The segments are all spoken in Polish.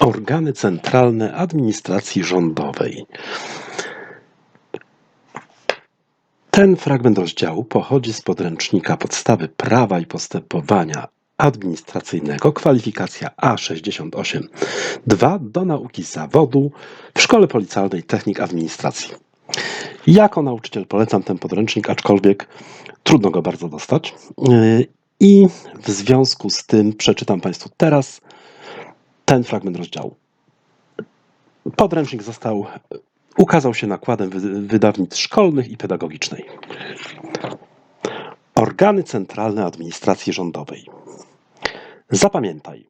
Organy centralne administracji rządowej. Ten fragment rozdziału pochodzi z podręcznika Podstawy prawa i postępowania administracyjnego, kwalifikacja A68 2 do nauki zawodu w Szkole Policjalnej Technik Administracji. Jako nauczyciel polecam ten podręcznik, aczkolwiek trudno go bardzo dostać. Yy, I w związku z tym przeczytam Państwu teraz ten fragment rozdziału. Podręcznik został, ukazał się nakładem wy- wydawnictw szkolnych i pedagogicznej. Organy centralne administracji rządowej. Zapamiętaj,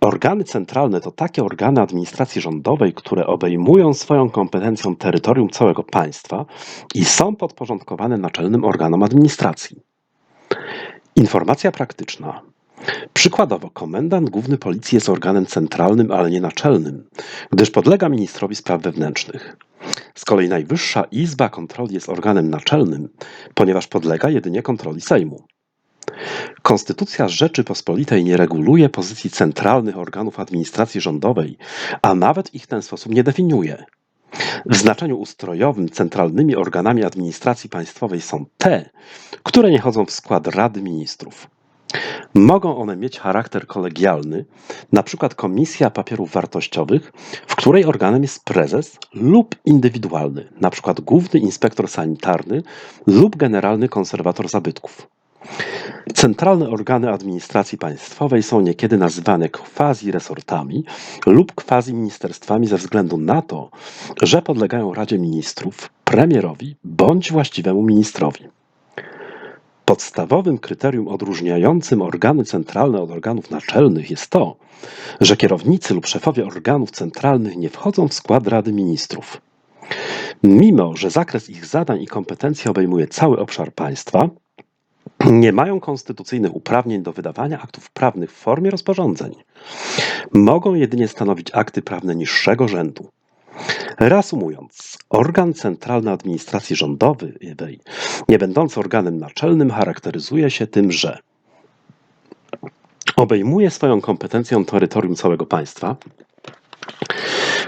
organy centralne to takie organy administracji rządowej, które obejmują swoją kompetencją terytorium całego państwa i są podporządkowane naczelnym organom administracji. Informacja praktyczna. Przykładowo, komendant główny policji jest organem centralnym, ale nie naczelnym, gdyż podlega ministrowi spraw wewnętrznych. Z kolei Najwyższa Izba Kontroli jest organem naczelnym, ponieważ podlega jedynie kontroli Sejmu. Konstytucja Rzeczypospolitej nie reguluje pozycji centralnych organów administracji rządowej, a nawet ich w ten sposób nie definiuje. W znaczeniu ustrojowym centralnymi organami administracji państwowej są te, które nie chodzą w skład Rady Ministrów. Mogą one mieć charakter kolegialny, np. Komisja Papierów Wartościowych, w której organem jest prezes, lub indywidualny, np. Główny Inspektor Sanitarny lub Generalny Konserwator Zabytków. Centralne organy administracji państwowej są niekiedy nazywane quasi-resortami lub quasi-ministerstwami ze względu na to, że podlegają Radzie Ministrów, premierowi bądź właściwemu ministrowi. Podstawowym kryterium odróżniającym organy centralne od organów naczelnych jest to, że kierownicy lub szefowie organów centralnych nie wchodzą w skład Rady Ministrów. Mimo, że zakres ich zadań i kompetencji obejmuje cały obszar państwa, nie mają konstytucyjnych uprawnień do wydawania aktów prawnych w formie rozporządzeń. Mogą jedynie stanowić akty prawne niższego rzędu. Reasumując, organ centralny administracji rządowej, nie będący organem naczelnym, charakteryzuje się tym, że obejmuje swoją kompetencją terytorium całego państwa.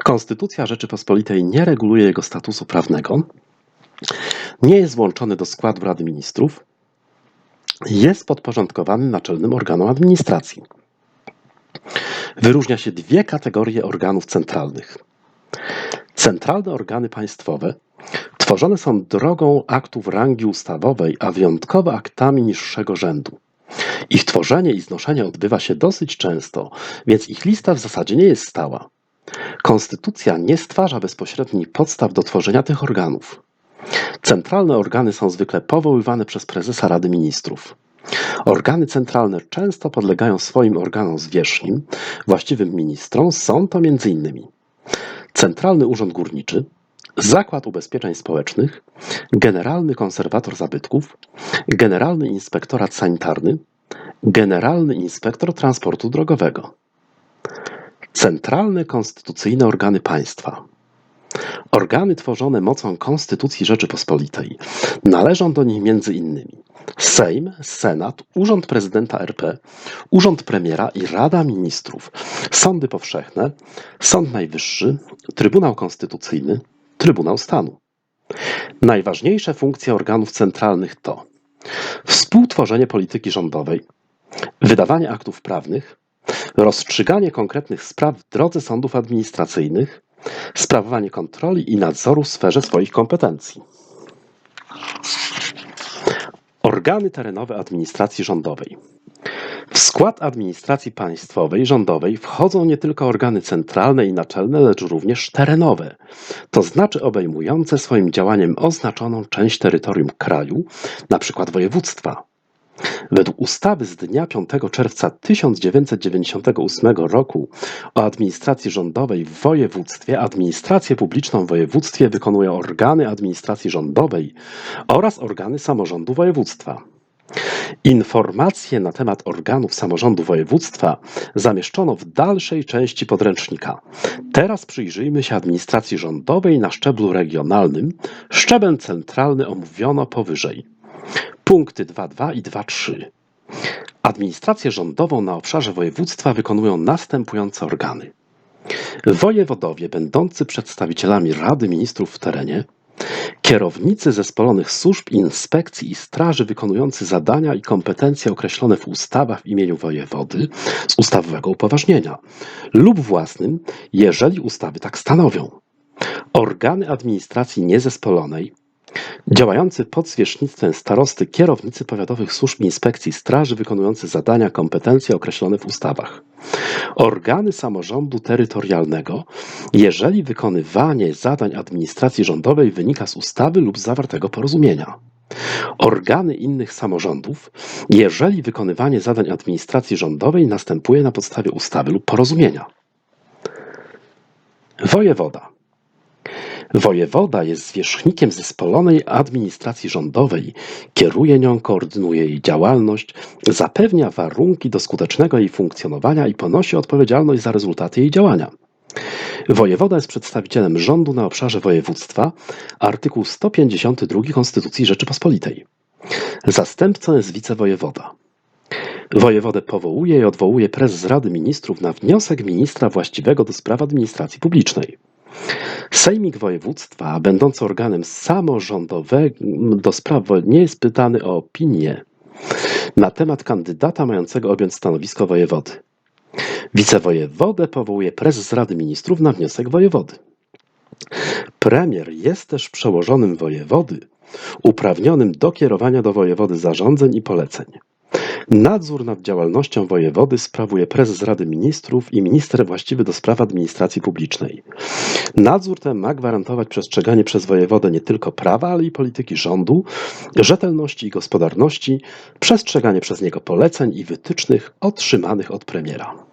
Konstytucja Rzeczypospolitej nie reguluje jego statusu prawnego. Nie jest włączony do składu Rady Ministrów. Jest podporządkowany naczelnym organom administracji. Wyróżnia się dwie kategorie organów centralnych. Centralne organy państwowe tworzone są drogą aktów rangi ustawowej, a wyjątkowo aktami niższego rzędu. Ich tworzenie i znoszenie odbywa się dosyć często, więc ich lista w zasadzie nie jest stała. Konstytucja nie stwarza bezpośrednich podstaw do tworzenia tych organów. Centralne organy są zwykle powoływane przez prezesa Rady Ministrów. Organy centralne często podlegają swoim organom zwierzchnim, właściwym ministrom, są to m.in. Centralny Urząd Górniczy, Zakład Ubezpieczeń Społecznych, Generalny Konserwator Zabytków, Generalny Inspektorat Sanitarny, Generalny Inspektor Transportu Drogowego. Centralne konstytucyjne organy państwa. Organy tworzone mocą Konstytucji Rzeczypospolitej. Należą do nich m.in. Sejm, Senat, Urząd Prezydenta RP, Urząd Premiera i Rada Ministrów, sądy powszechne, Sąd Najwyższy, Trybunał Konstytucyjny, Trybunał Stanu. Najważniejsze funkcje organów centralnych to współtworzenie polityki rządowej, wydawanie aktów prawnych, rozstrzyganie konkretnych spraw w drodze sądów administracyjnych, sprawowanie kontroli i nadzoru w sferze swoich kompetencji. Organy terenowe administracji rządowej. W skład administracji państwowej, rządowej wchodzą nie tylko organy centralne i naczelne, lecz również terenowe, to znaczy obejmujące swoim działaniem oznaczoną część terytorium kraju, np. województwa. Według ustawy z dnia 5 czerwca 1998 roku o administracji rządowej w województwie administrację publiczną w województwie wykonują organy administracji rządowej oraz organy samorządu województwa. Informacje na temat organów samorządu województwa zamieszczono w dalszej części podręcznika. Teraz przyjrzyjmy się administracji rządowej na szczeblu regionalnym. Szczebel centralny omówiono powyżej. Punkty 2.2 i 2.3. Administrację rządową na obszarze województwa wykonują następujące organy. wojewodowie będący przedstawicielami Rady Ministrów w terenie, kierownicy zespolonych służb, inspekcji i straży wykonujący zadania i kompetencje określone w ustawach w imieniu wojewody z ustawowego upoważnienia lub własnym, jeżeli ustawy tak stanowią. Organy administracji niezespolonej, działający pod zwierzchnictwem starosty kierownicy powiatowych służb inspekcji straży wykonujący zadania, kompetencje określone w ustawach. Organy samorządu terytorialnego, jeżeli wykonywanie zadań administracji rządowej wynika z ustawy lub zawartego porozumienia. Organy innych samorządów, jeżeli wykonywanie zadań administracji rządowej następuje na podstawie ustawy lub porozumienia. Wojewoda. Wojewoda jest zwierzchnikiem zespolonej administracji rządowej, kieruje nią, koordynuje jej działalność, zapewnia warunki do skutecznego jej funkcjonowania i ponosi odpowiedzialność za rezultaty jej działania. Wojewoda jest przedstawicielem rządu na obszarze województwa, artykuł 152 Konstytucji Rzeczypospolitej. Zastępcą jest wicewojewoda. Wojewodę powołuje i odwołuje prezes Rady Ministrów na wniosek ministra właściwego do spraw administracji publicznej. Sejmik województwa, będący organem samorządowego do spraw nie jest pytany o opinię na temat kandydata mającego objąć stanowisko wojewody. Wicewojewodę powołuje prezes Rady Ministrów na wniosek wojewody. Premier jest też przełożonym wojewody, uprawnionym do kierowania do wojewody zarządzeń i poleceń. Nadzór nad działalnością wojewody sprawuje prezes Rady Ministrów i minister właściwy do spraw administracji publicznej. Nadzór ten ma gwarantować przestrzeganie przez wojewodę nie tylko prawa, ale i polityki rządu, rzetelności i gospodarności, przestrzeganie przez niego poleceń i wytycznych otrzymanych od premiera.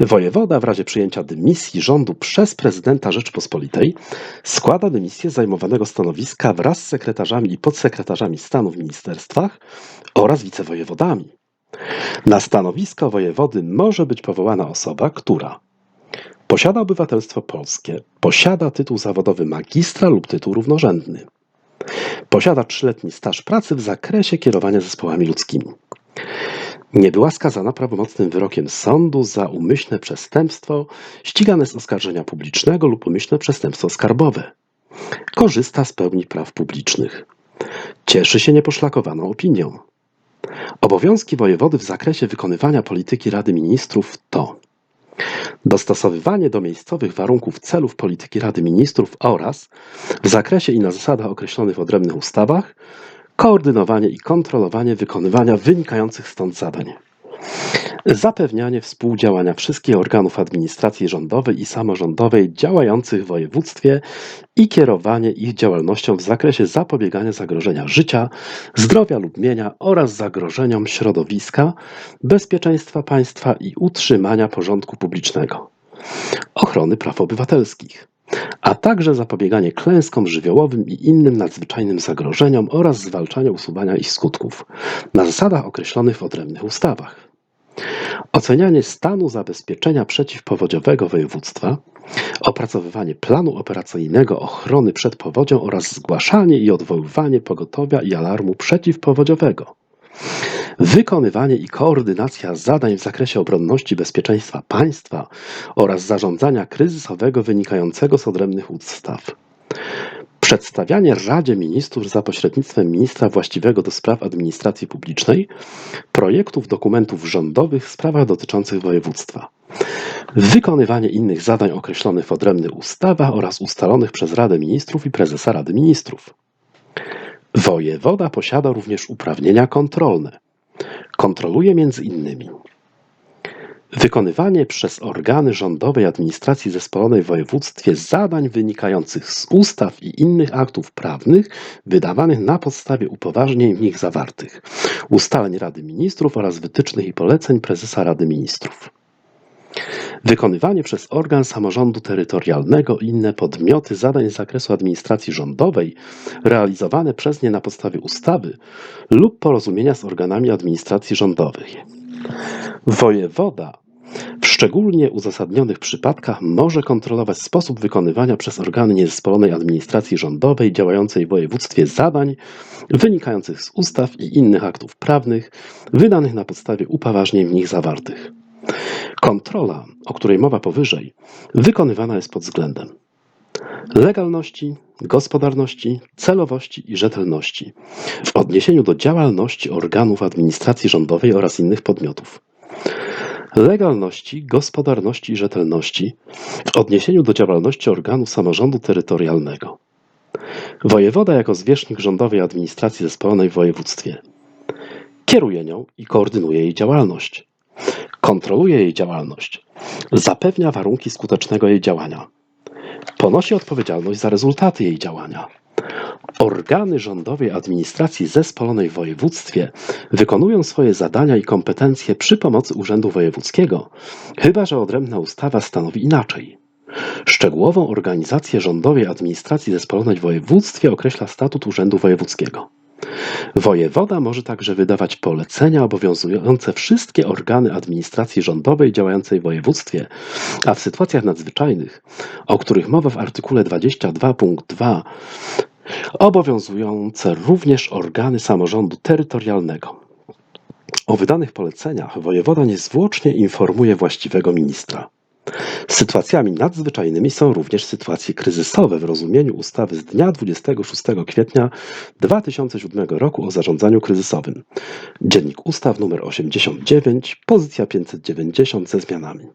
Wojewoda w razie przyjęcia dymisji rządu przez prezydenta Rzeczypospolitej składa dymisję z zajmowanego stanowiska wraz z sekretarzami i podsekretarzami stanu w ministerstwach oraz wicewojewodami. Na stanowisko wojewody może być powołana osoba, która posiada obywatelstwo polskie, posiada tytuł zawodowy magistra lub tytuł równorzędny, posiada trzyletni staż pracy w zakresie kierowania zespołami ludzkimi, nie była skazana prawomocnym wyrokiem sądu za umyślne przestępstwo ścigane z oskarżenia publicznego lub umyślne przestępstwo skarbowe. Korzysta z pełni praw publicznych. Cieszy się nieposzlakowaną opinią. Obowiązki wojewody w zakresie wykonywania polityki Rady Ministrów to dostosowywanie do miejscowych warunków celów polityki Rady Ministrów oraz w zakresie i na zasadach określonych w odrębnych ustawach koordynowanie i kontrolowanie wykonywania wynikających stąd zadań. Zapewnianie współdziałania wszystkich organów administracji rządowej i samorządowej działających w województwie i kierowanie ich działalnością w zakresie zapobiegania zagrożenia życia, zdrowia lub mienia oraz zagrożeniom środowiska, bezpieczeństwa państwa i utrzymania porządku publicznego, ochrony praw obywatelskich a także zapobieganie klęskom żywiołowym i innym nadzwyczajnym zagrożeniom oraz zwalczanie usuwania ich skutków na zasadach określonych w odrębnych ustawach. Ocenianie stanu zabezpieczenia przeciwpowodziowego województwa, opracowywanie planu operacyjnego ochrony przed powodzią oraz zgłaszanie i odwoływanie pogotowia i alarmu przeciwpowodziowego. Wykonywanie i koordynacja zadań w zakresie obronności bezpieczeństwa państwa oraz zarządzania kryzysowego wynikającego z odrębnych ustaw. Przedstawianie Radzie Ministrów za pośrednictwem ministra właściwego do spraw administracji publicznej projektów dokumentów rządowych w sprawach dotyczących województwa. Wykonywanie innych zadań określonych w odrębnych ustawach oraz ustalonych przez Radę Ministrów i prezesa Rady Ministrów. Wojewoda posiada również uprawnienia kontrolne. Kontroluje między innymi wykonywanie przez organy rządowej administracji zespolonej w województwie zadań wynikających z ustaw i innych aktów prawnych wydawanych na podstawie upoważnień w nich zawartych, ustaleń Rady Ministrów oraz wytycznych i poleceń prezesa Rady Ministrów. Wykonywanie przez organ samorządu terytorialnego i inne podmioty zadań z zakresu administracji rządowej realizowane przez nie na podstawie ustawy lub porozumienia z organami administracji rządowej. Wojewoda w szczególnie uzasadnionych przypadkach może kontrolować sposób wykonywania przez organy niezespolonej administracji rządowej działającej w województwie zadań wynikających z ustaw i innych aktów prawnych wydanych na podstawie upoważnień w nich zawartych. Kontrola, o której mowa powyżej, wykonywana jest pod względem legalności, gospodarności, celowości i rzetelności w odniesieniu do działalności organów administracji rządowej oraz innych podmiotów. Legalności, gospodarności i rzetelności w odniesieniu do działalności organów samorządu terytorialnego. Wojewoda jako zwierzchnik rządowej administracji zespołonej w województwie kieruje nią i koordynuje jej działalność. Kontroluje jej działalność. Zapewnia warunki skutecznego jej działania. Ponosi odpowiedzialność za rezultaty jej działania. Organy rządowej administracji zespolonej w województwie wykonują swoje zadania i kompetencje przy pomocy Urzędu Wojewódzkiego, chyba że odrębna ustawa stanowi inaczej. Szczegółową organizację rządowej administracji zespolonej w województwie określa statut Urzędu Wojewódzkiego. Wojewoda może także wydawać polecenia obowiązujące wszystkie organy administracji rządowej działającej w województwie, a w sytuacjach nadzwyczajnych, o których mowa w artykule 22 punkt 2, obowiązujące również organy samorządu terytorialnego. O wydanych poleceniach wojewoda niezwłocznie informuje właściwego ministra. Sytuacjami nadzwyczajnymi są również sytuacje kryzysowe w rozumieniu ustawy z dnia 26 kwietnia 2007 roku o zarządzaniu kryzysowym. Dziennik Ustaw nr 89, pozycja 590 ze zmianami.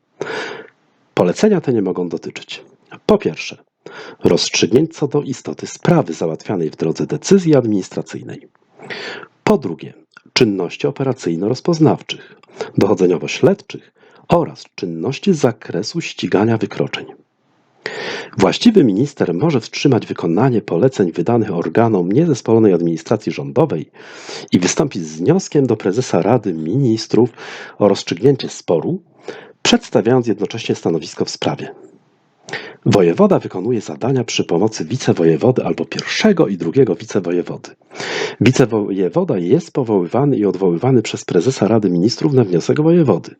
Polecenia te nie mogą dotyczyć po pierwsze rozstrzygnięć co do istoty sprawy załatwianej w drodze decyzji administracyjnej. Po drugie, czynności operacyjno-rozpoznawczych, dochodzeniowo-śledczych oraz czynności z zakresu ścigania wykroczeń. Właściwy minister może wstrzymać wykonanie poleceń wydanych organom niezespolonej administracji rządowej i wystąpić z wnioskiem do prezesa Rady Ministrów o rozstrzygnięcie sporu, przedstawiając jednocześnie stanowisko w sprawie. Wojewoda wykonuje zadania przy pomocy wicewojewody albo pierwszego i drugiego wicewojewody. Wicewojewoda jest powoływany i odwoływany przez prezesa Rady Ministrów na wniosek wojewody.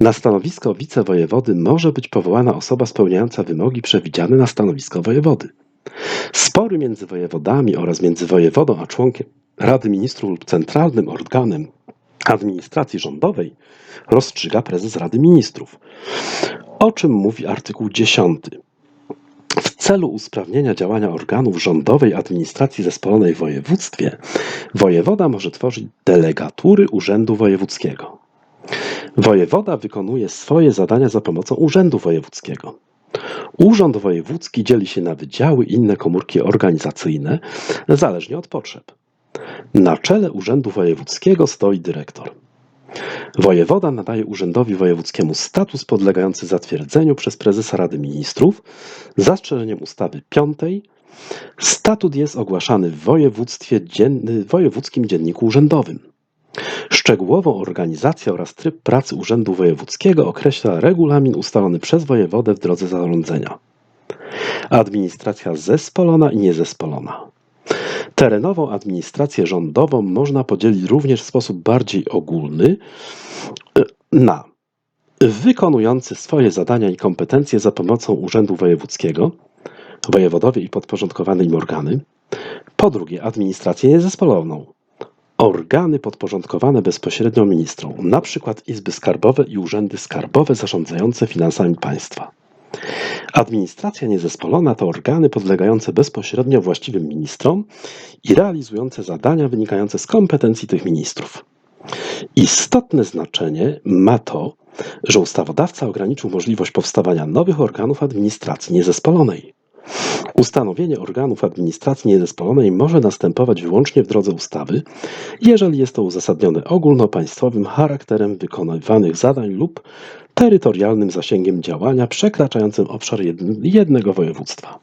Na stanowisko wicewojewody może być powołana osoba spełniająca wymogi przewidziane na stanowisko wojewody. Spory między wojewodami oraz między wojewodą a członkiem Rady Ministrów lub centralnym organem administracji rządowej rozstrzyga prezes Rady Ministrów. O czym mówi artykuł 10? W celu usprawnienia działania organów rządowej administracji zespolonej w województwie, wojewoda może tworzyć delegatury Urzędu Wojewódzkiego. Wojewoda wykonuje swoje zadania za pomocą Urzędu Wojewódzkiego. Urząd Wojewódzki dzieli się na wydziały i inne komórki organizacyjne, zależnie od potrzeb. Na czele Urzędu Wojewódzkiego stoi dyrektor. Wojewoda nadaje Urzędowi Wojewódzkiemu status podlegający zatwierdzeniu przez prezesa Rady Ministrów zastrzeżeniem ustawy 5. Statut jest ogłaszany w województwie wojewódzkim dzienniku urzędowym. Szczegółową organizację oraz tryb pracy Urzędu Wojewódzkiego określa regulamin ustalony przez wojewodę w drodze zarządzenia. Administracja zespolona i niezespolona. Terenową administrację rządową można podzielić również w sposób bardziej ogólny e, na wykonujący swoje zadania i kompetencje za pomocą Urzędu Wojewódzkiego, wojewodowie i podporządkowane im organy. Po drugie, administrację niezespoloną. Organy podporządkowane bezpośrednio ministrom, przykład Izby Skarbowe i Urzędy Skarbowe zarządzające finansami państwa. Administracja niezespolona to organy podlegające bezpośrednio właściwym ministrom i realizujące zadania wynikające z kompetencji tych ministrów. Istotne znaczenie ma to, że ustawodawca ograniczył możliwość powstawania nowych organów administracji niezespolonej. Ustanowienie organów administracji niezespolonej może następować wyłącznie w drodze ustawy, jeżeli jest to uzasadnione ogólnopaństwowym charakterem wykonywanych zadań lub terytorialnym zasięgiem działania przekraczającym obszar jednego województwa.